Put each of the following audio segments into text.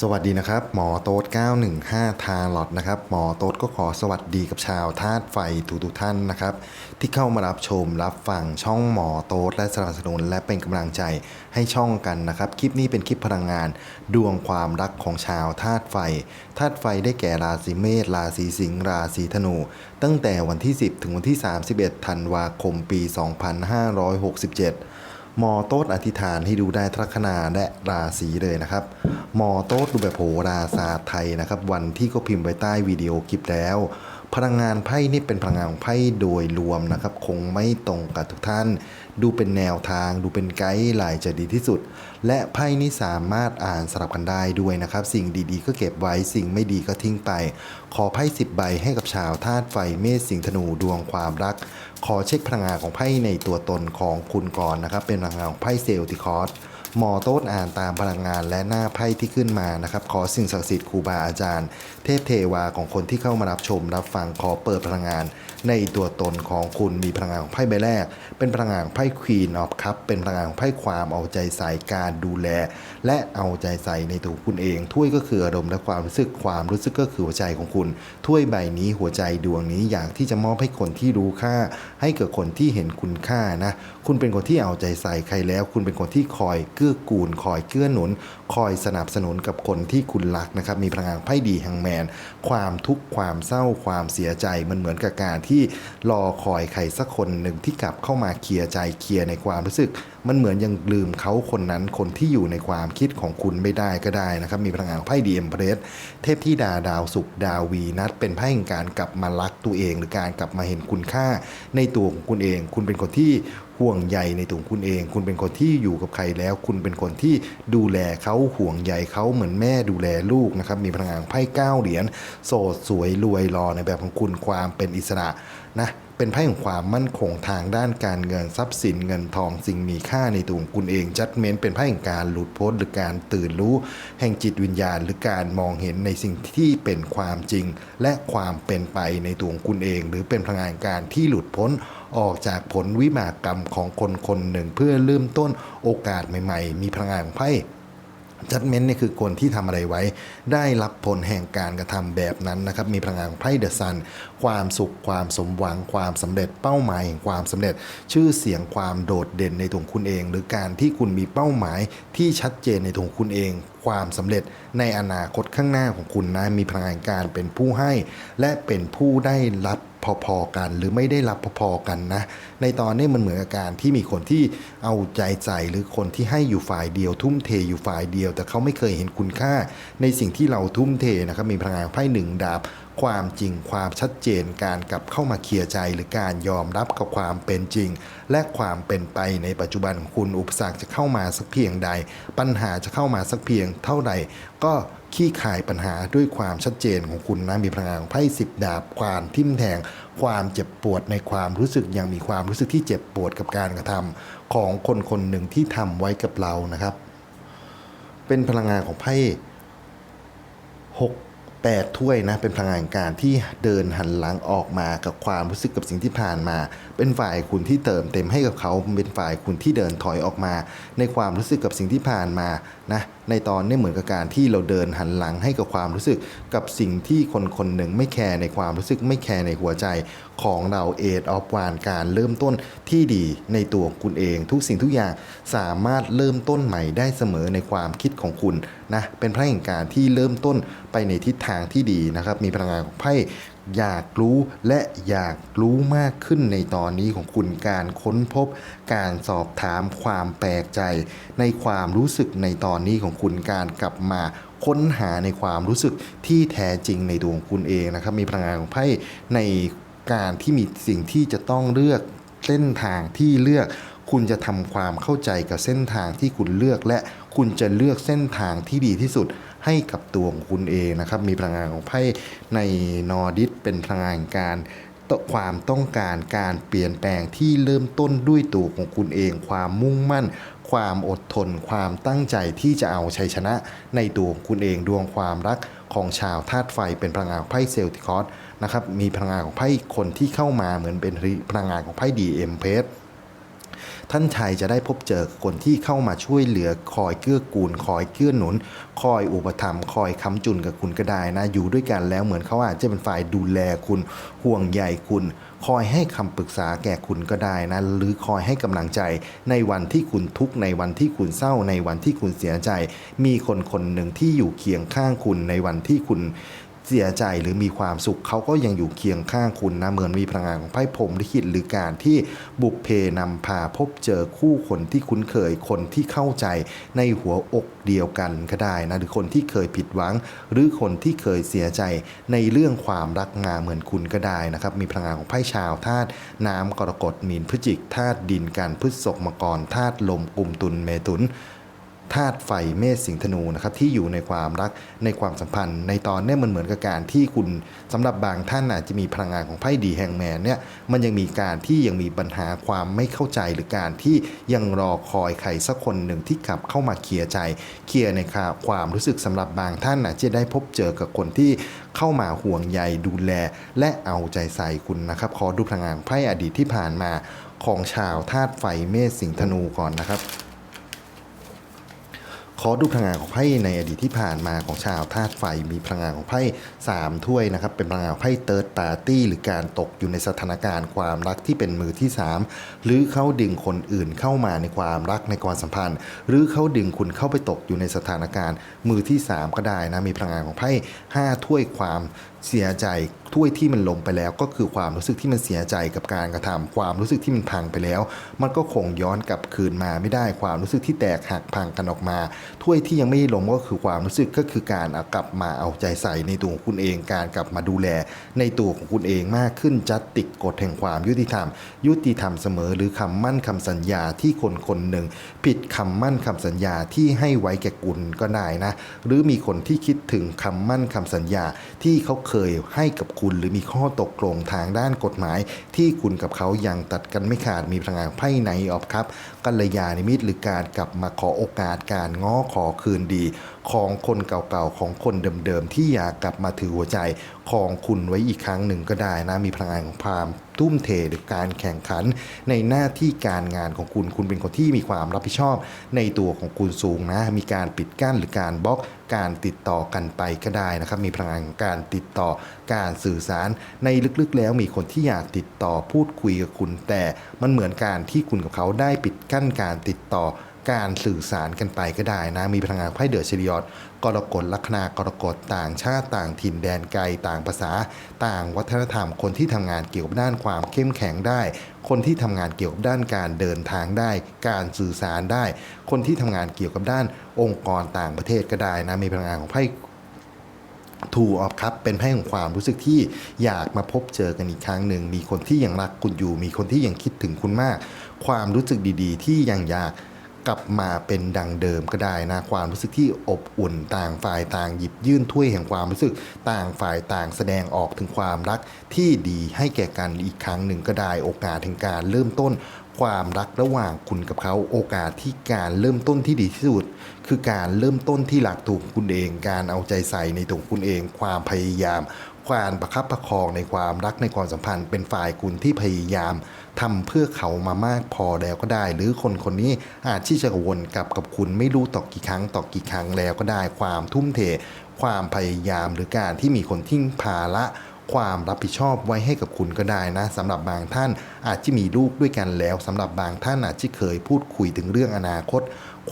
สวัสดีนะครับ หมอโต๊ด915 ทาร์ลอตนะครับ หมอโต๊ดก็ขอสวัสดีกับชาวธาตุไฟทุกทุกท่านนะครับ ที่เข้ามารับชมรับฟังช่องหมอโต๊ดและสนับสนุนและเป็นกำลังใจให้ช่องกันนะครับ คลิปนี้เป็นคลิปพลังงาน ดวงความรักของชาวธาตุไฟธาตุไฟได้แก่ราศีเมษราศีสิงห์ราศีธนู ตั้งแต่วันที่ 10 ถึงวันที่ 31 ธันวาคมปี 2567 มอโต๊ดอธิษฐานให้ดูได้ทัคนาและราศีเลยนะครับมอโต๊ดดูแบบโหราศาสตร์ไทยนะครับ วันที่ก็พิมพ์ไว้ใต้วิดีโอคลิปแล้ว พลังงานไพ่นี่เป็นพลังงานของไพ่โดยรวมนะครับ คงไม่ตรงกับทุกท่าน ดูเป็นแนวทาง ดูเป็นไกด์ไลน์จะดีที่สุด และไพ่นี้สามารถอ่านสลับกันได้ด้วยนะครับ สิ่งดีๆ ก็เก็บไว้สิ่งไม่ดีก็ทิ้งไป ขอไพ่สิบใบให้กับชาวธาตุไฟเมษสิงห์ธนูดวงความรัก ขอเช็คพลังงานของไพ่ในตัวตนของคุณก่อนนะครับ เป็นพลังงานของไพ่เซลติคอสมอโต้นอ่านตามพลังงานและหน้าไพ่ที่ขึ้นมานะครับ ขอสิ่งศักดิ์สิทธิ์ครูบาอาจารย์เทพเทวาของคนที่เข้ามารับชมรับฟังขอเปิดพลังงาน ในตัวตนของคุณมีพลังงานของไพ่ใบแรก เป็นพลังงานของไพ่ควีนออฟคัพเป็นพลังงานของไพ่ความเอาใจใส่การดูแล และเอาใจใส่ในตัวคุณเอง ถ้วยก็คืออารมณ์และความรู้สึกความรู้สึกก็คือหัวใจของคุณ ถ้วยใบนี้หัวใจดวงนี้อยากที่จะมอบให้คนที่รู้ค่า ให้กับคนที่เห็นคุณค่านะคุณเป็นคนที่เอาใจใส่ใครแล้ว คุณเป็นคนที่คอยเกื้อกูล คอยเกื้อหนุน คอยสนับสนุนกับคนที่คุณรักนะครับมีพลังงานไพ่ดีแห่งแมน ความทุกข์ความเศร้าความเสียใจมันเหมือนกับการที่รอคอยใครสักคนหนึ่งที่กลับเข้ามาเคลียร์ใจเคลียร์ในความรู้สึก มันเหมือนยังลืมเขาคนนั้นคนที่อยู่ในความคิดของคุณไม่ได้ก็ได้นะครับ มีพลังงานของไพ่ดีเอ็มเพรสเทพที่ดาดาวสุขดาววีนัดเป็นไพ่แห่งการกลับมารักตัวเอง หรือการกลับมาเห็นคุณค่าในตัวของคุณเอง คุณเป็นคนที่ห่วงใยในตัวของคุณเอง คุณเป็นคนที่อยู่กับใครแล้ว คุณเป็นคนที่ดูแลเขาห่วงใยเขาเหมือนแม่ดูแลลูกนะครับ มีพลังงานไพ่เก้าเหรียญโสดสวยรวยรอในแบบของคุณความเป็นอิสระ นะเป็นไพ่ของความมั่นคงทางด้านการเงินทรัพย์สินเงินทองสิ่งมีค่าในตัวของคุณเองจัดเมนเป็นไพ่แห่งการหลุดพ้นหรือการตื่นรู้ แห่งจิตวิญญาณ หรือการมองเห็นในสิ่งที่เป็นความจริง และความเป็นไปในตัวของคุณเอง หรือเป็นพลังงานการที่หลุดพ้นออกจากผลวิบากกรรมของคนคนหนึ่งเพื่อเริ่มต้นโอกาสใหม่ ๆ มีพลังงานไพ่ จัดเมนต์นี่คือคนที่ทำอะไรไว้ ได้รับผลแห่งการกระทำแบบนั้นนะครับ มีพลังงานของไพ่เดอะซัน ความสุขความสมหวังความสำเร็จ เป้าหมายแห่งความสำเร็จ ชื่อเสียงความโดดเด่นในตัวของคุณเอง หรือการที่คุณมีเป้าหมายที่ชัดเจนในตัวของคุณเอง ความสำเร็จในอนาคตข้างหน้าของคุณนะมีพลังงานการเป็นผู้ให้ และเป็นผู้ได้รับ พอๆกัน หรือไม่ได้รับพอๆกันนะ ในตอนนี้มันเหมือนอาการที่มีคนที่เอาใจใส่หรือคนที่ให้อยู่ฝ่ายเดียว ทุ่มเทอยู่ฝ่ายเดียว แต่เขาไม่เคยเห็นคุณค่าในสิ่งที่เราทุ่มเทนะครับมีพลังงานไพ่หนึ่งดาบ ความจริงความชัดเจนการกลับเข้ามาเคลียร์ใจ หรือการยอมรับกับความเป็นจริง และความเป็นไปในปัจจุบันของคุณอุปสรรคจะเข้ามาสักเพียงใด ปัญหาจะเข้ามาสักเพียงเท่าใด ก็ขี้ขายปัญหาด้วยความชัดเจนของคุณนะมีพลังงานของไพ่สิบดาบความทิ่มแทง ความเจ็บปวดในความรู้สึกยังมีความรู้สึกที่เจ็บปวดกับการกระทำของคนคนหนึ่งที่ทำไว้กับเรานะครับ เป็นพลังงานของไพ่หก แปดถ้วยนะเป็นพลังงานการที่เดินหันหลังออกมากับความรู้สึกกับสิ่งที่ผ่านมา เป็นฝ่ายคุณที่เติมเต็มให้กับเขาเป็นฝ่ายคุณที่เดินถอยออกมา ในความรู้สึกกับสิ่งที่ผ่านมานะในตอนนี้เหมือนกับการที่เราเดินหันหลังให้กับความรู้สึกกับสิ่งที่คนคนหนึ่งไม่แคร์ในความรู้สึกไม่แคร์ในหัวใจของเราเอดออฟวานการเริ่มต้นที่ดีในตัวของคุณเอง ทุกสิ่งทุกอย่างสามารถเริ่มต้นใหม่ได้เสมอในความคิดของคุณนะเป็นพระแห่งการที่เริ่มต้นไปในทิศทางที่ดีนะครับมีพลังงานของไพ่ อยากรู้และอยากรู้มากขึ้นในตอนนี้ของคุณการค้นพบ การสอบถามความแปลกใจ ในความรู้สึกในตอนนี้ของคุณการกลับมาค้นหาในความรู้สึกที่แท้จริงในตัวของคุณเองนะครับ มีพลังงานของไพ่ในการที่มีสิ่งที่จะต้องเลือกเส้นทางที่เลือก คุณจะทำความเข้าใจกับเส้นทางที่คุณเลือกและคุณจะเลือกเส้นทางที่ดีที่สุด ให้กับตัวของคุณเองนะครับ มีพลังงานของไพ่ในนอร์ดิสเป็นพลังงานการความต้องการการเปลี่ยนแปลงที่เริ่มต้นด้วยตัวของคุณเอง ความมุ่งมั่น ความอดทน ความตั้งใจที่จะเอาชัยชนะ ในตัวของคุณเองดวงความรักของชาวธาตุไฟเป็นพลังงานของไพ่เซลติคอสนะครับมีพลังงานของไพ่คนที่เข้ามาเหมือนเป็นพลังงานของไพ่ดีเอ็มเพส ท่านชายจะได้พบเจอคนที่เข้ามาช่วยเหลือคอยเกื้อกูล คอยเกื้อหนุน คอยอุปถัมภ์คอยค้ำจุนกับคุณก็ได้นะ อยู่ด้วยกันแล้วเหมือนเขาอาจจะเป็นฝ่ายดูแลคุณห่วงใยคุณ คอยให้คำปรึกษาแก่คุณก็ได้นะ หรือคอยให้กำลังใจในวันที่คุณทุกข์ในวันที่คุณเศร้าในวันที่คุณเสียใจ มีคนคนหนึ่งที่อยู่เคียงข้างคุณในวันที่คุณ เสียใจหรือมีความสุขเขาก็ยังอยู่เคียงข้างคุณนะเหมือนมีพลังงานของไพ่พรมลิขิตหรือการที่บุพเพนำพาพบเจอคู่คนที่คุ้นเคยคนที่เข้าใจในหัวอกเดียวกันก็ได้นะหรือคนที่เคยผิดหวัง หรือคนที่เคยเสียใจในเรื่องความรักงามเหมือนคุณก็ได้นะครับมีพลังงานของไพ่ชาวธาตุน้ำกรกฎมีนพฤจิกธาตุดินกันพฤษภมกรธาตุลมกลุ่มตุลเมถุน ธาตุไฟเมษสิงธนูนะครับที่อยู่ในความรักในความสัมพันธ์ ในตอนนี้มันเหมือนกับการที่คุณสำหรับบางท่านอาจจะมีพลังงานของไพ่ดีแห่งแมนเนี่ยมันยังมีการที่ยังมีปัญหาความไม่เข้าใจหรือการที่ยังรอคอยใครสักคนหนึ่งที่กลับเข้ามาเคลียร์ใจเคลียร์ในความรู้สึกสำหรับบางท่านอาจจะได้พบเจอกับคนที่เข้ามาห่วงใยดูแล และเอาใจใส่คุณนะครับขอดูพลังงานไพ่อดีตที่ผ่านมาของชาวธาตุไฟเมษสิงธนูก่อนนะครับ ขอดูพลังงานของไพ่ในอดีตที่ผ่านมาของชาวธาตุไฟมีพลังงานของไพ่3ถ้วยนะครับเป็นพลังงานไพ่เติร์ดปาร์ตี้หรือการตกอยู่ในสถานการณ์ความรักที่เป็นมือที่ 3 หรือเขาดึงคนอื่นเข้ามาในความรักในความสัมพันธ์ หรือเขาดึงคุณเข้าไปตกอยู่ในสถานการณ์มือที่ 3 ก็ได้นะมีพลังงานของไพ่5ถ้วยความ เสียใจถ้วยที่มันลงไปแล้ว ก็คือความรู้สึกที่มันเสียใจกับการกระทำความรู้สึกที่มันพังไปแล้ว มันก็คงย้อนกลับคืนมาไม่ได้ความรู้สึกที่แตกหักพังกันออกมา ถ้วยที่ยังไม่ลงก็คือความรู้สึกก็คือการเอากลับมาเอาใจใส่ในตัวของคุณเอง การกลับมาดูแล ในตัวของคุณเองมากขึ้นจัดติดกฎแห่งความยุติธรรม ยุติธรรมเสมอหรือคำมั่นคำสัญญาที่คนคนหนึ่ง ผิดคำมั่นคำสัญญาที่ให้ไว้แก่คุณก็ได้นะ หรือมีคนที่คิดถึงคำมั่นคำสัญญาที่เขาเคเคยให้กับคุณหรือมีข้อตกลงทางด้านกฎหมาย ที่คุณกับเขายังตัดกันไม่ขาดมีพลังงานไพ่ในออฟครับ กัลยาณมิตรหรือการกลับมาขอโอกาสการง้อขอคืนดี ของคนเก่าๆ ของคนเดิมๆ ที่อยากกลับมาถือหัวใจของคุณไว้อีกครั้งหนึ่งก็ได้นะ มีพลังงานของความทุ่มเทหรือการแข่งขัน ในหน้าที่การงานของคุณคุณเป็นคนที่มีความรับผิดชอบ ในตัวของคุณสูงนะ มีการปิดกั้นหรือการบล็อกการติดต่อกันไปก็ได้นะครับ มีพลังงานการติดต่อการสื่อสารในลึกๆแล้วมีคนที่อยากติดต่อพูดคุยกับคุณ แต่มันเหมือนการที่คุณกับเขาได้ปิดกั้นการติดต่อการสื่อสารกันไปก็ได้นะ มีพลังงานไพ่เดือร์เชริออตกรกฎลัคนากรกฎต่างชาติต่างถิ่นแดนไกลต่างภาษา ต่างวัฒนธรรมคนที่ทำงานเกี่ยวกับด้านความเข้มแข็งได้ คนที่ทำงานเกี่ยวกับด้านการเดินทางได้ การสื่อสารได้ คนที่ทำงานเกี่ยวกับด้านองค์กรต่างประเทศก็ได้นะมีพลังงานของไพ่ ทูออฟครับเป็นไพ่ของความรู้สึกที่อยากมาพบเจอกันอีกครั้งหนึ่ง มีคนที่ยังรักคุณอยู่ มีคนที่ยังคิดถึงคุณมาก ความรู้สึกดีๆ ที่ยังอยากกลับมาเป็นดังเดิมก็ได้นะ ความรู้สึกที่อบอุ่นต่างฝ่ายต่างหยิบยื่นถ้วยแห่งความรู้สึกต่างฝ่ายต่างแสดงออกถึงความรักที่ดีให้แก่กันอีกครั้งหนึ่งก็ได้โอกาสถึงการเริ่มต้น ความรักระหว่างคุณกับเขาโอกาสที่การเริ่มต้นที่ดีที่สุด คือการเริ่มต้นที่หลักถูกคุณเอง การเอาใจใส่ในตัวคุณเอง ความพยายามความประคับประคองในความรักในความสัมพันธ์ เป็นฝ่ายคุณที่พยายามทำเพื่อเขามามากพอแล้วก็ได้ หรือคนคนนี้อาจที่จะวนกลับกับคุณไม่รู้ต่อกี่ครั้งต่อกี่ครั้งแล้วก็ได้ ความทุ่มเท ความพยายามหรือการที่มีคนทิ้งภาระ ความรับผิดชอบไว้ให้กับคุณก็ได้นะสำหรับบางท่านอาจจะมีลูกด้วยกันแล้วสำหรับบางท่านอาจจะเคยพูดคุยถึงเรื่องอนาคต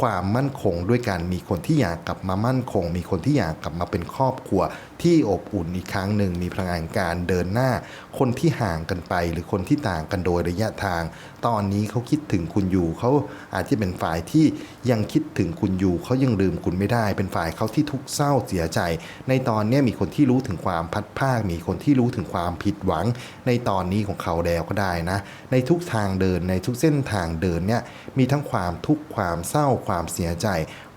ความมั่นคงด้วยกันมีคนที่อยากกลับมามั่นคง มีคนที่อยากกลับมาเป็นครอบครัว ที่อบอุ่นอีกครั้งหนึ่งมีพลังงานการเดินหน้า คนที่ห่างกันไป หรือคนที่ต่างกันโดยระยะทาง ตอนนี้เขาคิดถึงคุณอยู่เขาอาจจะเป็นฝ่ายที่ยังคิดถึงคุณอยู่เขายังลืมคุณไม่ได้ เป็นฝ่ายเขาที่ทุกข์เศร้าเสียใจ ในตอนนี้มีคนที่รู้ถึงความพัดภาค มีคนที่รู้ถึงความผิดหวัง ในตอนนี้ของเขาแล้วก็ได้นะ ในทุกทางเดินในทุกเส้นทางเดินเนี่ยมีทั้งความทุกข์ความเศร้าความเสียใจ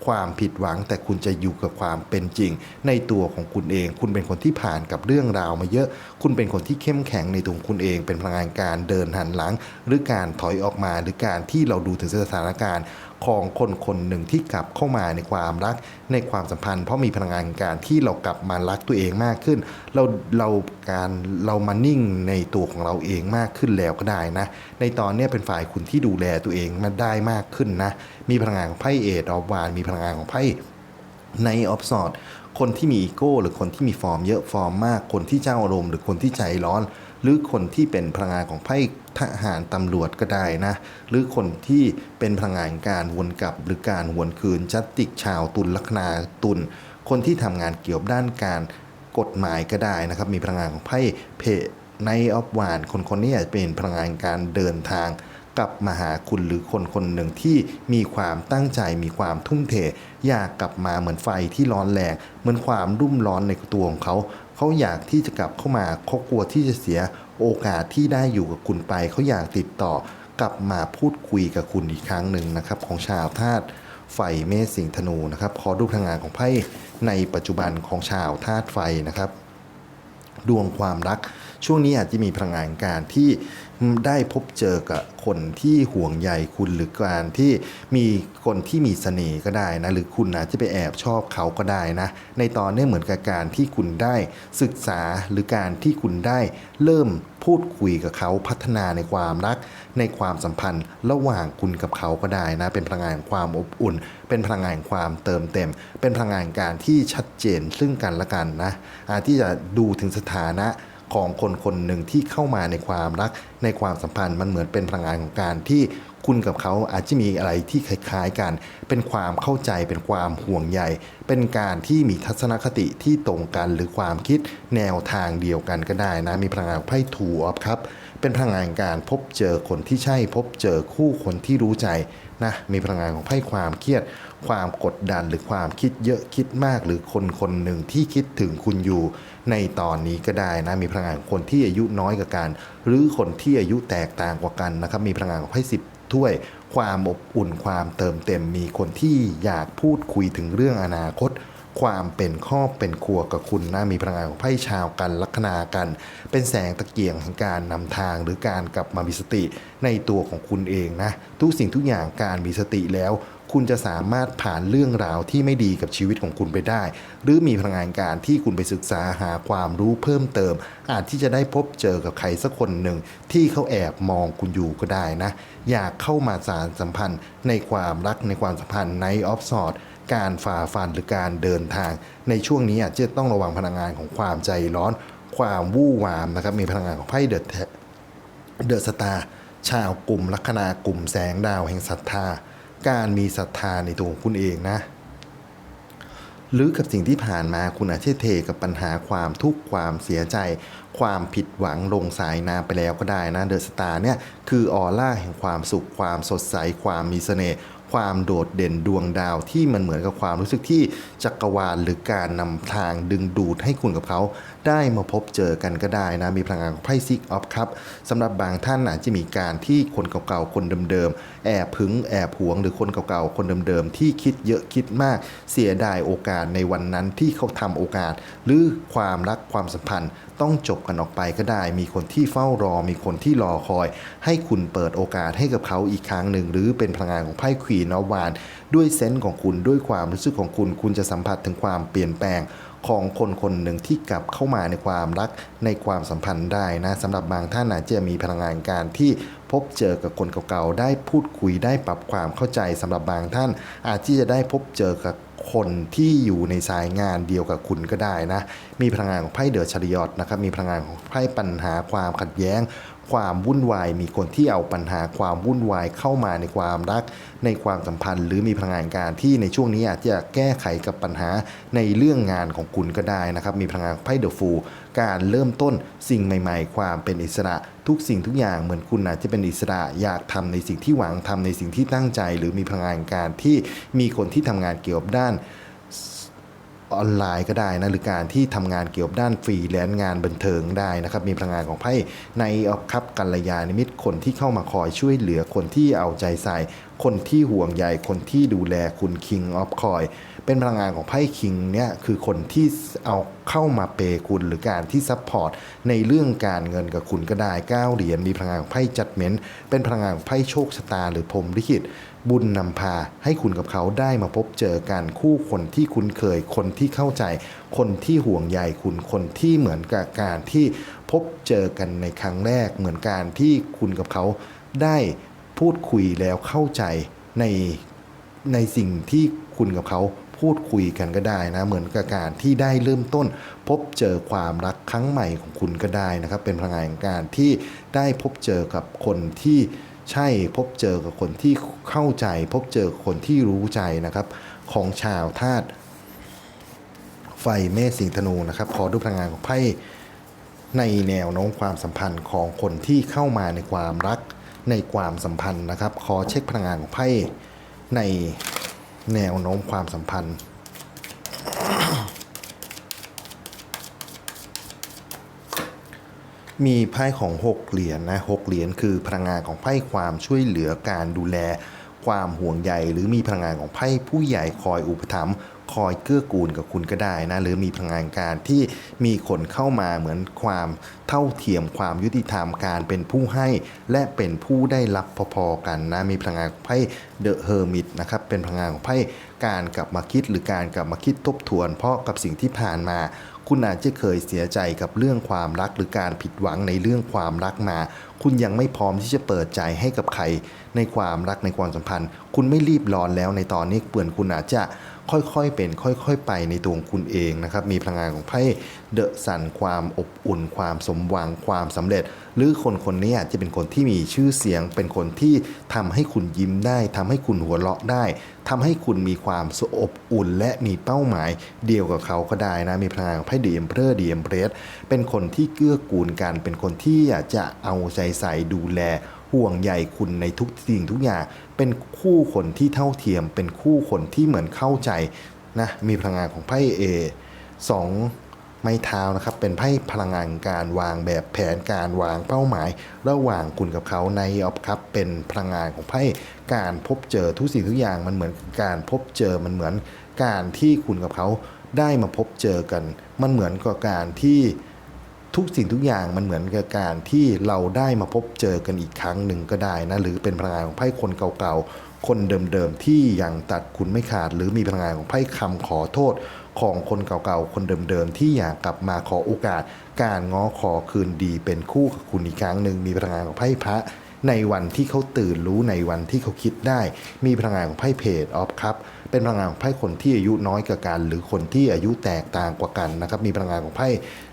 ความผิดหวัง แต่คุณจะอยู่กับความเป็นจริง ในตัวของคุณเอง คุณเป็นคนที่ผ่านกับเรื่องราวมาเยอะ คุณเป็นคนที่เข้มแข็งในตัวคุณเอง เป็นพลังงานการเดินหันหลัง หรือการถอยออกมาหรือการที่เราดูถึงสถานการณ์ ของคนคนหนึ่งที่กลับเข้ามาในความรักในความสัมพันธ์ เพราะมีพลังงานการที่เรากลับมารักตัวเองมากขึ้น เราเราการเรามานิ่งในตัวของเราเองมากขึ้นแล้วก็ได้นะ ในตอนนี้เป็นฝ่ายคุณที่ดูแลตัวเองมาได้มากขึ้นนะ มีพลังงานของไพ่เอดออฟวานมีพลังงานของไพ่ในออฟสอด คนที่มีอีโก้ หรือคนที่มีฟอร์มเยอะฟอร์มมาก คนที่เจ้าอารมณ์ หรือคนที่ใจร้อน หรือคนที่เป็นพลังงานของไพ่ทหารตำรวจก็ได้นะ หรือคนที่เป็นพลังงานการวนกลับหรือการหวนคืนจัตติกชาวตุลลัคนาตุลคนที่ทำงานเกี่ยวด้านการกฎหมายก็ได้นะครับ มีพลังงานของไพ่เพในออฟวานคนคนนี้อาจจะเป็นพลังงานการเดินทาง กลับมาหาคุณหรือคนคนหนึ่งที่มีความตั้งใจมีความทุ่มเท อยากกลับมาเหมือนไฟที่ร้อนแรงเหมือนความรุ่มร้อนในตัวของเขาเขาอยากที่จะกลับเข้ามาเขากลัวที่จะเสียโอกาสที่ได้อยู่กับคุณไปเขาอยากติดต่อกลับมาพูดคุยกับคุณอีกครั้งหนึ่งนะครับ ของชาวธาตุไฟเมษสิงธนูนะครับขอดูพลังงานของไพ่ในปัจจุบันของชาวธาตุไฟนะครับ ดวงความรัก ช่วงนี้อาจจะมีพลังงานการที่ได้พบเจอกับคนที่ห่วงใยคุณหรือการที่มีคนที่มีเสน่ห์ก็ได้นะ หรือคุณอาจจะไปแอบชอบเขาก็ได้นะ ในตอนนี้เหมือนกับการที่คุณได้ศึกษาหรือการที่คุณได้เริ่มพูดคุยกับเขาพัฒนาในความรัก ในความสัมพันธ์ระหว่างคุณกับเขาก็ได้นะ เป็นพลังงานความอบอุ่น เป็นพลังงานความเติมเต็ม เป็นพลังงานการที่ชัดเจนซึ่งกันและกันนะอาจที่จะดูถึงสถานะ ของคนคนหนึ่งที่เข้ามาในความรักในความสัมพันธ์มันเหมือนเป็นพลังงานของการที่คุณกับเขาอาจจะมีอะไรที่คล้ายๆกัน เป็นความเข้าใจเป็นความห่วงใยเป็นการที่มีทัศนคติที่ตรงกันหรือความคิดแนวทางเดียวกันก็ได้นะ มีพลังงานไพ่ทูออฟครับ เป็นพลังงานการพบเจอคนที่ใช่ พบเจอคู่คนที่รู้ใจนะ มีพลังงานของไพ่ความเครียด ความกดดันหรือความคิดเยอะคิดมาก หรือคนคนหนึ่งที่คิดถึงคุณอยู่ ในตอนนี้ก็ได้นะมีพลังงานของคนที่อายุน้อยกว่ากัน หรือคนที่อายุแตกต่างกว่ากันนะครับมีพลังงานของไพ่สิบถ้วย ความอบอุ่นความเติมเต็ม มีคนที่อยากพูดคุยถึงเรื่องอนาคต ความเป็นครอบเป็นครัวกับคุณนะมีพลังงานของไพ่ชาวกันลัคนากัน เป็นแสงตะเกียงของการนำทางหรือการกลับมามีสติในตัวของคุณเองนะทุกสิ่งทุกอย่างการมีสติแล้ว คุณจะสามารถผ่านเรื่องราวที่ไม่ดีกับชีวิตของคุณไปได้ หรือมีพลังงานการที่คุณไปศึกษาหาความรู้เพิ่มเติม อาจที่จะได้พบเจอกับใครสักคนหนึ่งที่เขาแอบมองคุณอยู่ก็ได้นะ อยากเข้ามาสารสัมพันธ์ในความรักในความสัมพันธ์ในออฟสอดการฝ่าฟันหรือการเดินทาง ในช่วงนี้อาจจะต้องระวังพลังงานของความใจร้อน ความวู่วามนะครับมีพลังงานของไพ่เดอะเดอะสตาร์ชาวกลุ่มลัคนากลุ่มแสงดาวแห่งศรัทธา การมีศรัทธาในตัวของคุณเองนะ หรือกับสิ่งที่ผ่านมาคุณอาจจะเทกับปัญหาความทุกข์ความเสียใจ ความผิดหวังลงสายน้ำไปแล้วก็ได้นะเดอะสตาร์เนี่ยคือออร่าแห่งความสุขความสดใสความมีเสน่ห์ ความโดดเด่นดวงดาวที่มันเหมือนกับความรู้สึกที่จักรวาลหรือการนำทางดึงดูดให้คุณกับเขา ได้มาพบเจอกันก็ได้นะ มีพลังงานของไพ่ซิกออฟครับสำหรับบางท่านอาจจะมีการที่คนเก่าๆ คนเดิมๆ แอบพึงแอบหวง หรือคนเก่าๆ คนเดิมๆ ที่คิดเยอะคิดมาก เสียดายโอกาสในวันนั้นที่เขาทำโอกาส หรือความรักความสัมพันธ์ต้องจบกันออกไปก็ได้ มีคนที่เฝ้ารอ มีคนที่รอคอย ให้คุณเปิดโอกาสให้กับเขาอีกครั้งหนึ่ง หรือเป็นพลังงานของไพ่ควีนอวาน ด้วยเซนส์ของคุณด้วยความรู้สึกของคุณ คุณจะสัมผัสถึงความเปลี่ยนแปลง ของคนคนหนึ่งที่กลับเข้ามาในความรักในความสัมพันธ์ได้นะสำหรับบางท่านอาจจะมีพลังงานการที่พบเจอกับคนเก่าๆ ได้พูดคุยได้ปรับความเข้าใจสำหรับบางท่าน อาจที่จะได้พบเจอกับคนที่อยู่ในสายงานเดียวกับคุณก็ได้นะ มีพลังงานของไพ่เดือชริยอตนะครับ มีพลังงานของไพ่ปัญหาความขัดแย้ง ความวุ่นวาย มีคนที่เอาปัญหาความวุ่นวายเข้ามาในความรัก ในความสัมพันธ์ หรือมีพลังงานการที่ในช่วงนี้อาจจะแก้ไขกับปัญหาในเรื่องงานของคุณก็ได้นะครับ มีพลังงานไพ่เดอะฟูการเริ่มต้นสิ่งใหม่ ๆ ความเป็นอิสระทุกสิ่งทุกอย่างเหมือนคุณอาจจะเป็นอิสระอยากทำในสิ่งที่หวังทำในสิ่งที่ตั้งใจ หรือมีพลังงานการที่มีคนที่ทำงานเกี่ยวกับด้าน ออนไลน์ก็ได้นะหรือการที่ทำงานเกี่ยวกับด้านฟรีแลนซ์งานบันเทิงได้นะครับมีพลังงานของไพ่ในออฟคับกัลยาณมิตรคนที่เข้ามาคอยช่วยเหลือคนที่เอาใจใส่ คนที่ห่วงใยคนที่ดูแลคุณ King of Coin เป็นพลังงานของไพ่คิงเนี่ยคือคนที่เอาเข้ามาเปย์คุณหรือการที่ซัพพอร์ตในเรื่องการเงินกับคุณก็ได้9เหรียญมีพลังงานของไพ่จัดเม้นเป็นพลังงานของไพ่โชคชะตาหรือพรมลิขิต บุญนำพาให้คุณกับเขาได้มาพบเจอกันคู่คนที่คุ้นเคย คนที่เข้าใจ คนที่ห่วงใยคุณคนที่เหมือนกับการที่พบเจอกันในครั้งแรก เหมือนการที่คุณกับเขาได้พูดคุยแล้วเข้าใจในในสิ่งที่คุณกับเขาพูดคุยกันก็ได้นะ เหมือนกับการที่ได้เริ่มต้น พบเจอความรักครั้งใหม่ของคุณก็ได้นะครับ เป็นพลังงานการที่ได้พบเจอกับคนที่ ใช่พบเจอกับคนที่เข้าใจ พบเจอคนที่รู้ใจนะครับ ของชาวธาตุไฟเมษสิงธนูนะครับ ขอดูพลังงานของไพ่ในแนวโน้มความสัมพันธ์ของคนที่เข้ามาในความรักในความสัมพันธ์นะครับ ขอเช็คพลังงานของไพ่ในแนวโน้มความสัมพันธ์ มีไพ่ของ 6 เหรียญนะ6เหรียญคือพลังงานของไพ่ความช่วยเหลือการดูแล ความห่วงใยหรือมีพลังงานของไพ่ผู้ใหญ่คอยอุปถัมภ์คอยเกื้อกูลกับคุณก็ได้นะ หรือมีพลังงานการที่มีคนเข้ามาเหมือนความเท่าเทียมความยุติธรรมการเป็นผู้ให้ และเป็นผู้ได้รับพอๆกันนะ มีพลังงานของไพ่เดอะเฮอร์มิตนะครับเป็นพลังงานของไพ่การกลับมาคิดหรือการกลับมาคิดทบทวน เพราะกับสิ่งที่ผ่านมา คุณอาจจะเคยเสียใจกับเรื่องความรักหรือการผิดหวังในเรื่องความรักมา คุณยังไม่พร้อมที่จะเปิดใจให้กับใครในความรักในความสัมพันธ์ คุณไม่รีบร้อนแล้วในตอนนี้เปื่อนคุณอาจจะ ค่อยๆเป็น ค่อยๆไปในตัวคุณเองนะครับมีพลังงานของไพ่เดอะสันความอบอุ่น ความสมหวังความสำเร็จ หรือคนคนนี้อาจจะเป็นคนที่มีชื่อเสียง เป็นคนที่ทำให้คุณยิ้มได้ทำให้คุณหัวเราะได้ทำให้คุณมีความสอบอุ่น และมีเป้าหมาย เดียวกับเขาก็ได้นะมีพลังงานของไพ่เดียมเพอร์เดียมเพรสเป็นคนที่เกื้อกูลกัน เป็นคนที่อยากจะเอาใจใส่ดูแลห่วงใยคุณในทุกสิ่งทุกอย่าง เป็นคู่คนที่เท่าเทียม เป็นคู่คนที่เหมือนเข้าใจนะมีพลังงานของไพ่เอสองไม้เท้านะครับเป็นไพ่พลังงานการวางแบบแผนการวางเป้าหมาย ระหว่างคุณกับเขาในออฟครับเป็นพลังงานของไพ่การพบเจอทุกสิ่งทุกอย่างมันเหมือนการพบเจอมันเหมือนการที่คุณกับเขาได้มาพบเจอกัน มันเหมือนกับการที่ ทุกสิ่งทุกอย่างมันเหมือนกับการที่เราได้มาพบเจอกันอีกครั้งหนึ่งก็ได้นะหรือเป็นพลังงานของไพ่คนเก่าๆ คนเดิมๆที่ยังตัดคุณไม่ขาด หรือมีพลังงานของไพ่คำขอโทษของคนเก่าๆ คนเดิมๆ ที่อยากกลับมาขอโอกาส การง้อขอคืนดีเป็นคู่กับคุณอีกครั้งหนึ่งมีพลังงานของไพ่พระ ในวันที่เขาตื่นรู้ในวันที่เขาคิดได้ มีพลังงานของไพ่เพจออฟครับเป็นพลังงานของไพ่คนที่อายุน้อยกว่ากัน หรือคนที่อายุแตกต่างกว่ากันนะครับมีพลังงานของไพ่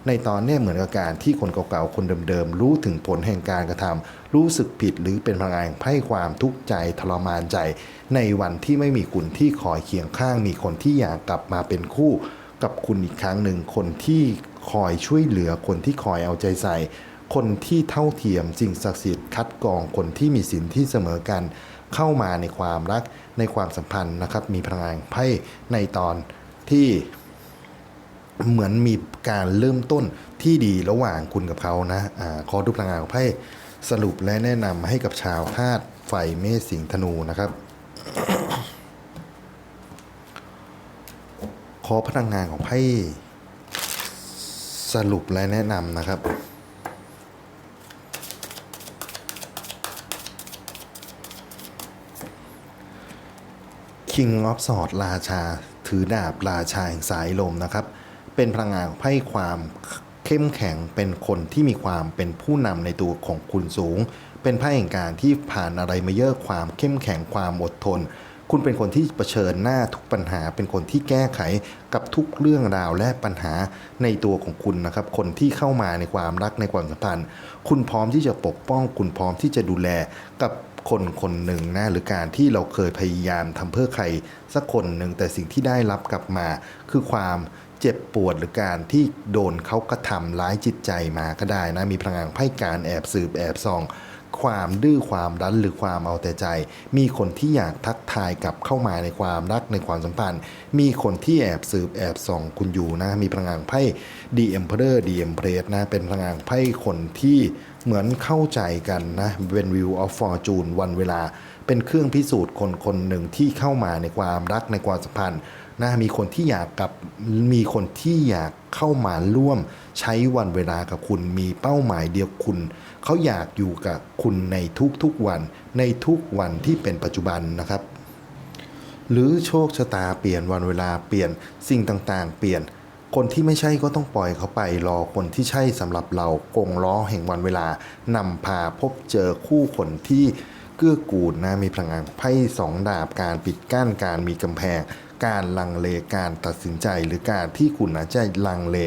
ในตอนนี้เหมือนกับการที่คนเก่าๆคนเดิมๆรู้ถึงผลแห่งการกระทำรู้สึกผิดหรือเป็นพลังงานของไพ่ความทุกข์ใจทรมานใจ ในวันที่ไม่มีคุณที่คอยเคียงข้าง มีคนที่อยากกลับมาเป็นคู่กับคุณอีกครั้งหนึ่งคนที่คอยช่วยเหลือคนที่คอยเอาใจใส่ คนที่เท่าเทียมสิ่งศักดิ์สิทธิ์คัดกรองคนที่มีสินที่เสมอกันเข้ามาในความรักในความสัมพันธ์นะครับ มีพลังงานไพ่ในตอนที่เหมือนมีการเริ่มต้นที่ดีระหว่างคุณกับเขานะอาขอดูพลังงานของไพ่สรุปและแนะนำให้กับชาวธาตุไฟเมษสิงธนูนะครับ ขอพลังงานของไพ่สรุปและแนะนำนะครับ King of Swords ราชา ถือดาบราชาแห่งสายลมนะครับ เป็นพลังงานของไพ่ความเข้มแข็งเป็นคนที่มีความเป็นผู้นำในตัวของคุณสูง เป็นไพ่แห่งการที่ผ่านอะไรมาเยอะความเข้มแข็งความอดทน คุณเป็นคนที่เผชิญหน้าทุกปัญหา เป็นคนที่แก้ไขกับทุกเรื่องราวและปัญหาในตัวของคุณนะครับ คนที่เข้ามาในความรักในความสัมพันธ์ คุณพร้อมที่จะปกป้อง คุณพร้อมที่จะดูแลกับคนคนหนึ่งนะหรือการที่เราเคยพยายามทำเพื่อใครสักคนหนึ่งแต่สิ่งที่ได้รับกลับมา คือความเจ็บปวดหรือการที่โดนเขากระทำร้ายจิตใจมาก็ได้นะมีพลังงานไพ่การแอบสืบแอบส่อง ความดื้อความรั้นหรือความเอาแต่ใจ มีคนที่อยากทักทายกลับเข้ามาในความรักในความสัมพันธ์ มีคนที่แอบสืบแอบส่องคุณอยู่นะ มีพลังงานไพ่ดีเอ็มเพอร์ดีเอ็มเพรสนะ เป็นพลังงานไพ่คนที่เหมือนเข้าใจกันนะเป็นวิวออฟฟอร์จูนวันเวลา เป็นเครื่องพิสูจน์คนคนหนึ่งที่เข้ามาในความรักในความสัมพันธ์นะมีคนที่อยากกับมีคนที่อยาก เข้ามาร่วมใช้วันเวลากับคุณมีเป้าหมายเดียวคุณ เขาอยากอยู่กับคุณในทุกๆวัน ในทุกวันที่เป็นปัจจุบันนะครับ หรือโชคชะตาเปลี่ยนวันเวลาเปลี่ยนสิ่งต่างๆ เปลี่ยน คนที่ไม่ใช่ก็ต้องปล่อยเขาไปรอคนที่ใช่สำหรับเรากงล้อแห่งวันเวลานำพาพบเจอคู่คนที่เกื้อกูลนะมีพลังงานไพ่สองดาบการปิดกั้นการมีกำแพง การลังเลการตัดสินใจหรือการที่คุณอาจจะลังเล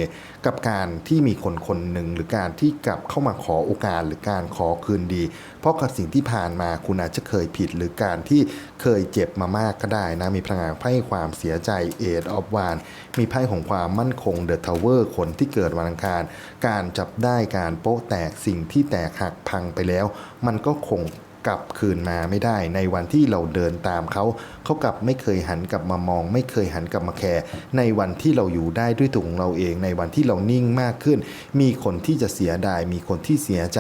กับการที่มีคนคนหนึ่งหรือการที่กลับเข้ามาขอโอกาสหรือการขอคืนดี เพราะกับสิ่งที่ผ่านมาคุณอาจจะเคยผิด หรือการที่เคยเจ็บมามากก็ได้นะมีพลังงานไพ่ความเสียใจเอดออฟวานมีไพ่ของความมั่นคงเดอะทาวเวอร์คนที่เกิดวันอังคาร การจับได้การโป๊ะแตกสิ่งที่แตกหักพังไปแล้ว มันก็คง กลับคืนมาไม่ได้ในวันที่เราเดินตามเขา เขากลับไม่เคยหันกลับมามอง ไม่เคยหันกลับมาแคร์ในวันที่เราอยู่ได้ด้วยตัวของเราเอง ในวันที่เรานิ่งมากขึ้น มีคนที่จะเสียดาย มีคนที่เสียใจ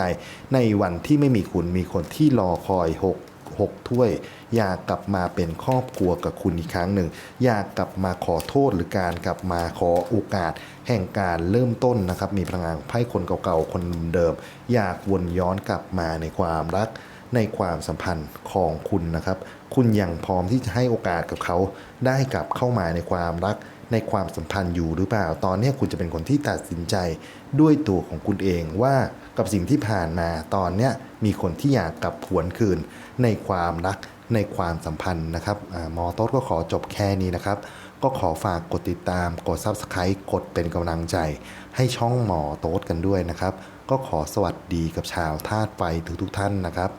ในวันที่ไม่มีคุณมีคนที่รอคอยหกหกถ้วย อยากกลับมาเป็นครอบครัวกับคุณอีกครั้งหนึ่ง อยากกลับมาขอโทษหรือการกลับมาขอโอกาส แห่งการเริ่มต้นนะครับ มีพลังงานไพ่คนเก่าๆ คนเดิม อยากวนย้อนกลับมาในความรัก ในความสัมพันธ์ของคุณนะครับ คุณยังพร้อมที่จะให้โอกาสกับเขาได้กลับเข้ามาในความรักในความสัมพันธ์อยู่หรือเปล่า ตอนนี้คุณจะเป็นคนที่ตัดสินใจด้วยตัวของคุณเองว่ากับสิ่งที่ผ่านมาตอนนี้มีคนที่อยากกลับผวนคืนในความรักในความสัมพันธ์นะครับอมอโต้ก็ขอจบแค่นี้นะครับ ก็ขอฝากกดติดตาม กด Subscribe กดเป็นกำลังใจ ให้ช่องหมอโต๊ดกันด้วยนะครับ ก็ขอสวัสดีกับชาวธาตุไฟทุกๆท่านนะครับ